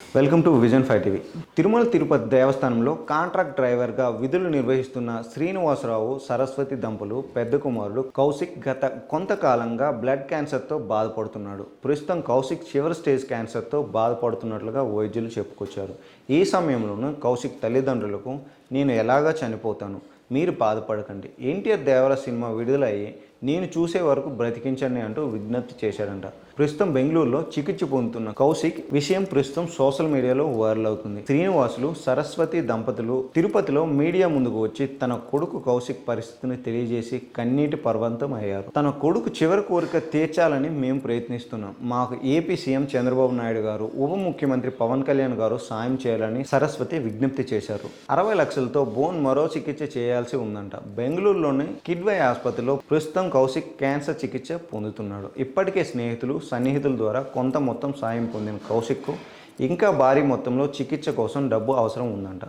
Welcome to Vision five TV. Tirumala Tirupati దేవస్థానంలో contract డ్రైవర్గా విధులు నిర్వహిస్తున్న శ్రీనివాసరావు సరస్వతి దంపలు పెద్ద కుమారుడు కౌశిక్ గత కొంతకాలంగా బ్లడ్ క్యాన్సర్తో బాధపడుతున్నాడు. ప్రస్తుతం కౌశిక్ చివరి స్టేజ్ క్యాన్సర్తో బాధపడుతున్నట్లుగా వైద్యులు చెప్పుకొచ్చారు. ఈ సమయంలోనూ కౌశిక్ తల్లిదండ్రులకు నేను ఎలాగా చనిపోతాను? మీరు బాధపడకండి. ఎన్టీఆర్ దేవర సినిమా విడుదలయ్యి నేను చూసే వరకు బ్రతికించండి అంటూ విజ్ఞప్తి చేశారంట ప్రస్తుతం బెంగళూరులో చికిత్స పొందుతున్న కౌశిక్ విషయం ప్రస్తుతం సోషల్ మీడియాలో వైరల్ అవుతుంది. శ్రీనివాసులు సరస్వతి దంపతులు తిరుపతిలో మీడియా ముందుకు వచ్చి తన కొడుకు కౌశిక్ పరిస్థితిని తెలియజేసి కన్నీటి పర్వంతం అయ్యారు. తన కొడుకు చివరి కోరిక తీర్చాలని మేము ప్రయత్నిస్తున్నాం. మాకు ఏపీ సీఎం చంద్రబాబు నాయుడు గారు ఉప ముఖ్యమంత్రి పవన్ కళ్యాణ్ గారు సాయం చేయాలని సరస్వతి విజ్ఞప్తి చేశారు. అరవై లక్షలతో బోన్ మరో చికిత్స చేయాల్సి ఉందంట. బెంగళూరులోని కిడ్వై ఆసుపత్రిలో ప్రస్తుతం కౌశిక్ క్యాన్సర్ చికిత్స పొందుతున్నాడు. ఇప్పటికే స్నేహితులు సన్నిహితుల ద్వారా కొంత మొత్తం సాయం పొందిన కౌశిక్కు ఇంకా భారీ మొత్తంలో చికిత్స కోసం డబ్బు అవసరం ఉందంట.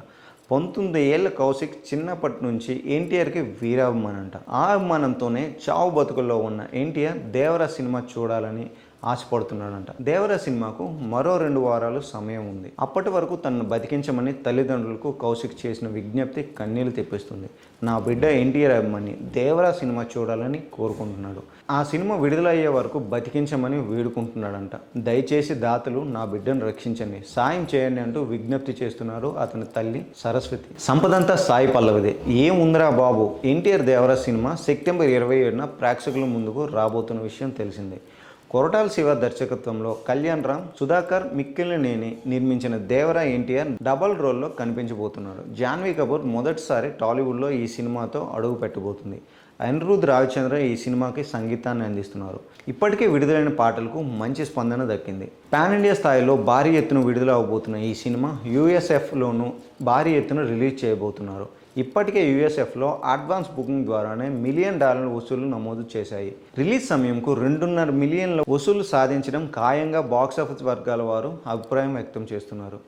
పంతొమ్మిది ఏళ్ళ కౌశిక్ చిన్నప్పటి నుంచి ఎన్టీఆర్కి వీరాభిమానంట. ఆ అభిమానంతోనే చావు బతుకుల్లో ఉన్న ఎన్టీఆర్ దేవర సినిమా చూడాలని ఆశపడుతున్నాడంట. దేవర సినిమాకు మరో రెండు వారాలు సమయం ఉంది. అప్పటి వరకు తనను బతికించమని తల్లిదండ్రులకు కౌశిక్ చేసిన విజ్ఞప్తి కన్నీళ్ళు తెప్పిస్తుంది. నా బిడ్డ ఎన్టీఆర్ అభిమాని దేవర సినిమా చూడాలని కోరుకుంటున్నాడు. ఆ సినిమా విడుదలయ్యే వరకు బతికించమని వేడుకుంటున్నాడంట. దయచేసి దాతలు నా బిడ్డను రక్షించండి. సాయం చేయండి అంటూ విజ్ఞప్తి చేస్తున్నారు అతని తల్లి సరస్వతి. సంపదంతా సాయి పల్లవిదే. ఏముందిరా బాబు? ఎన్టీఆర్ దేవర సినిమా సెప్టెంబర్ ఇరవై ఏడున ప్రేక్షకుల ముందుకు రాబోతున్న విషయం తెలిసిందే. కొరటాల శివ దర్శకత్వంలో కళ్యాణ్ రామ్ సుధాకర్ మిక్కిలినేని నిర్మించిన దేవరా ఎన్టీఆర్ డబల్ రోల్లో కనిపించబోతున్నాడు. జాన్వీ కపూర్ మొదటిసారి టాలీవుడ్లో ఈ సినిమాతో అడుగు పెట్టబోతుంది. అనిరుద్ రావిచంద్ర ఈ సినిమాకి సంగీతాన్ని అందిస్తున్నారు. ఇప్పటికే విడుదలైన పాటలకు మంచి స్పందన దక్కింది. పాన్ ఇండియా స్థాయిలో భారీ ఎత్తున విడుదల అవబోతున్న ఈ సినిమా యూఎస్ఎఫ్లోనూ భారీ ఎత్తున రిలీజ్ చేయబోతున్నారు. ఇప్పటికే యూఎస్ఎఫ్లో అడ్వాన్స్ బుకింగ్ ద్వారానే మిలియన్ డాలర్ల వసూలు నమోదు చేశాయి. రిలీజ్ సమయంకు రెండున్నర మిలియన్ల వసూలు సాధించడం ఖాయంగా బాక్సాఫీస్ వర్గాల వారు అభిప్రాయం వ్యక్తం చేస్తున్నారు.